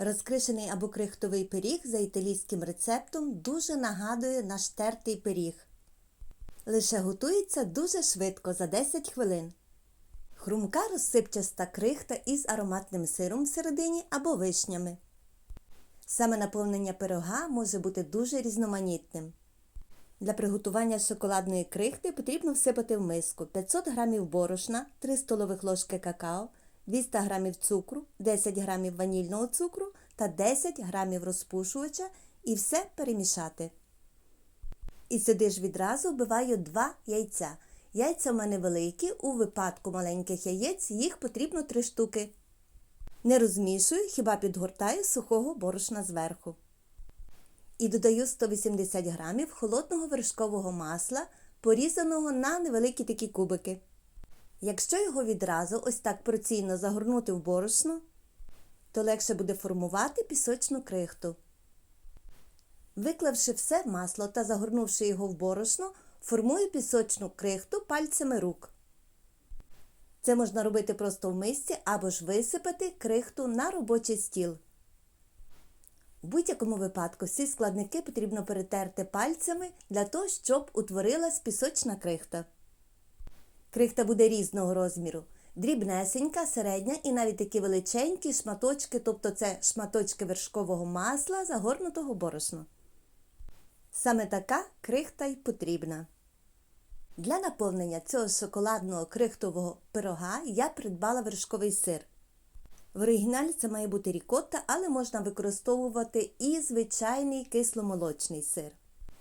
Розкришений або крихтовий пиріг за італійським рецептом дуже нагадує наш тертий пиріг. Лише готується дуже швидко за 10 хвилин. Хрумка розсипчаста крихта із ароматним сиром всередині або вишнями. Саме наповнення пирога може бути дуже різноманітним. Для приготування шоколадної крихти потрібно всипати в миску 500 г борошна, 3 столових ложки какао, 200 г цукру, 10 г ванільного цукру та 10 г розпушувача і все перемішати. І сюди ж відразу вбиваю 2 яйця. Яйця в мене великі, у випадку маленьких яєць їх потрібно 3 штуки. Не розмішую, хіба підгортаю сухого борошна зверху. І додаю 180 г холодного вершкового масла, порізаного на невеликі такі кубики. Якщо його відразу ось так порційно загорнути в борошно, то легше буде формувати пісочну крихту. Виклавши все в масло та загорнувши його в борошно, формую пісочну крихту пальцями рук. Це можна робити просто в мисці або ж висипати крихту на робочий стіл. У будь-якому випадку всі складники потрібно перетерти пальцями для того, щоб утворилась пісочна крихта. Крихта буде різного розміру. Дрібнесенька, середня і навіть такі величенькі шматочки, тобто це шматочки вершкового масла, загорнутого борошна. Саме така крихта й потрібна. Для наповнення цього шоколадного крихтового пирога я придбала вершковий сир. В оригіналі це має бути рікотта, але можна використовувати і звичайний кисломолочний сир.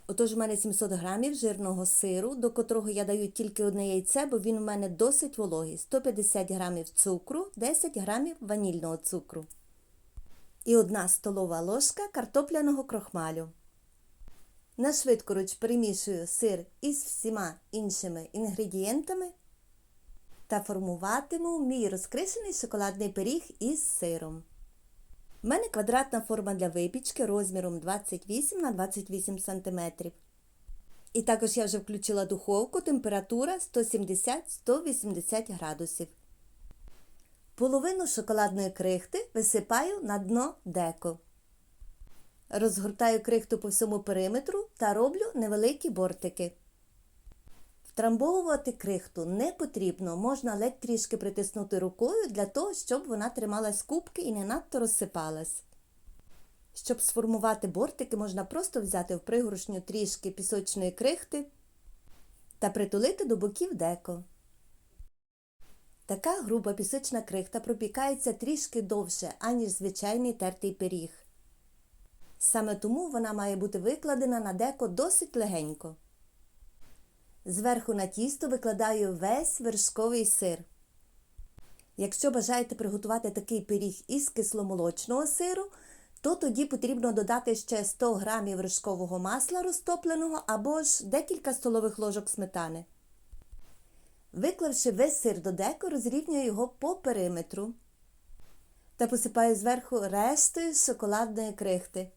Отож, у мене 700 грамів жирного сиру, до котрого я даю тільки одне яйце, бо він у мене досить вологий. 150 грамів цукру, 10 грамів ванільного цукру. І одна столова ложка картопляного крохмалю. На швидкоруч перемішую сир із всіма іншими інгредієнтами та формуватиму мій розкришений шоколадний пиріг із сиром. У мене квадратна форма для випічки розміром 28 на 28 см. І також я вже включила духовку, температура 170-180 градусів. Половину шоколадної крихти висипаю на дно деко. Розгортаю крихту по всьому периметру та роблю невеликі бортики. Втрамбовувати крихту не потрібно, можна ледь трішки притиснути рукою для того, щоб вона трималась кубки і не надто розсипалась. Щоб сформувати бортики, можна просто взяти в пригоршню трішки пісочної крихти та притулити до боків деко. Така груба пісочна крихта пропікається трішки довше, аніж звичайний тертий пиріг. Саме тому вона має бути викладена на деко досить легенько. Зверху на тісто викладаю весь вершковий сир. Якщо бажаєте приготувати такий пиріг із кисломолочного сиру, то тоді потрібно додати ще 100 г вершкового масла розтопленого або ж декілька столових ложок сметани. Виклавши весь сир до деко, розрівнюю його по периметру та посипаю зверху рештою шоколадної крихти.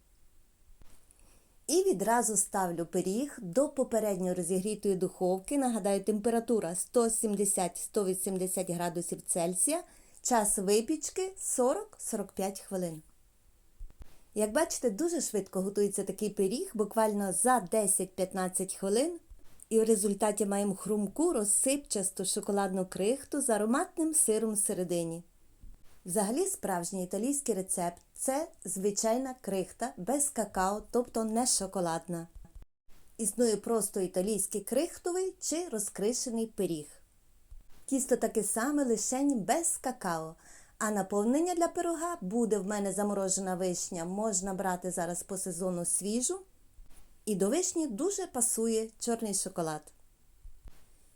І відразу ставлю пиріг до попередньо розігрітої духовки. Нагадаю, температура 170-180 градусів Цельсія, час випічки 40-45 хвилин. Як бачите, дуже швидко готується такий пиріг, буквально за 10-15 хвилин. І в результаті маємо хрумку розсипчасту шоколадну крихту з ароматним сиром всередині. Взагалі, справжній італійський рецепт це звичайна крихта без какао, тобто не шоколадна. Існує просто італійський крихтовий чи розкришений пиріг. Тісто таке саме лишень без какао, а наповнення для пирога буде в мене заморожена вишня, можна брати зараз по сезону свіжу. І до вишні дуже пасує чорний шоколад.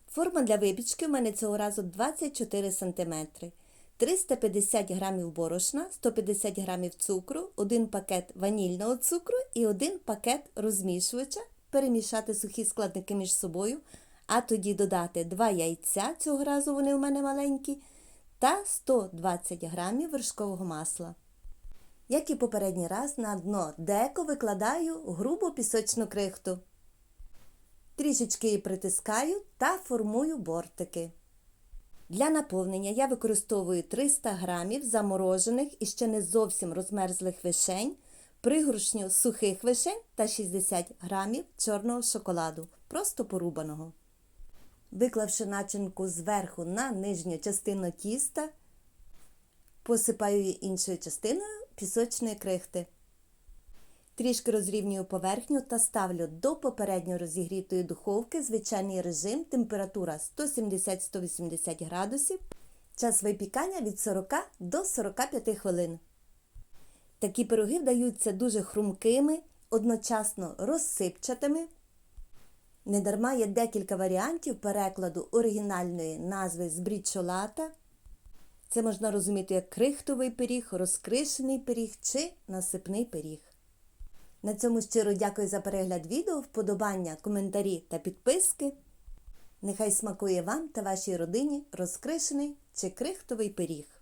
Форма для випічки в мене цього разу 24 см. 350 г борошна, 150 г цукру, 1 пакет ванільного цукру і 1 пакет розмішувача. Перемішати сухі складники між собою, а тоді додати 2 яйця, цього разу вони у мене маленькі, та 120 г вершкового масла. Як і попередній раз, на дно деко викладаю грубу пісочну крихту. Трішечки її притискаю та формую бортики. Для наповнення я використовую 300 грамів заморожених і ще не зовсім розмерзлих вишень, пригоршню сухих вишень та 60 грамів чорного шоколаду, просто порубаного. Виклавши начинку зверху на нижню частину тіста, посипаю її іншою частиною пісочної крихти. Трішки розрівнюю поверхню та ставлю до попередньо розігрітої духовки звичайний режим, температура 170-180 градусів, час випікання від 40 до 45 хвилин. Такі пироги вдаються дуже хрумкими, одночасно розсипчатими. Недарма є декілька варіантів перекладу оригінальної назви з брічолата. Це можна розуміти як крихтовий пиріг, розкришений пиріг чи насипний пиріг. На цьому щиро дякую за перегляд відео, вподобання, коментарі та підписки. Нехай смакує вам та вашій родині розкришений чи крихтовий пиріг.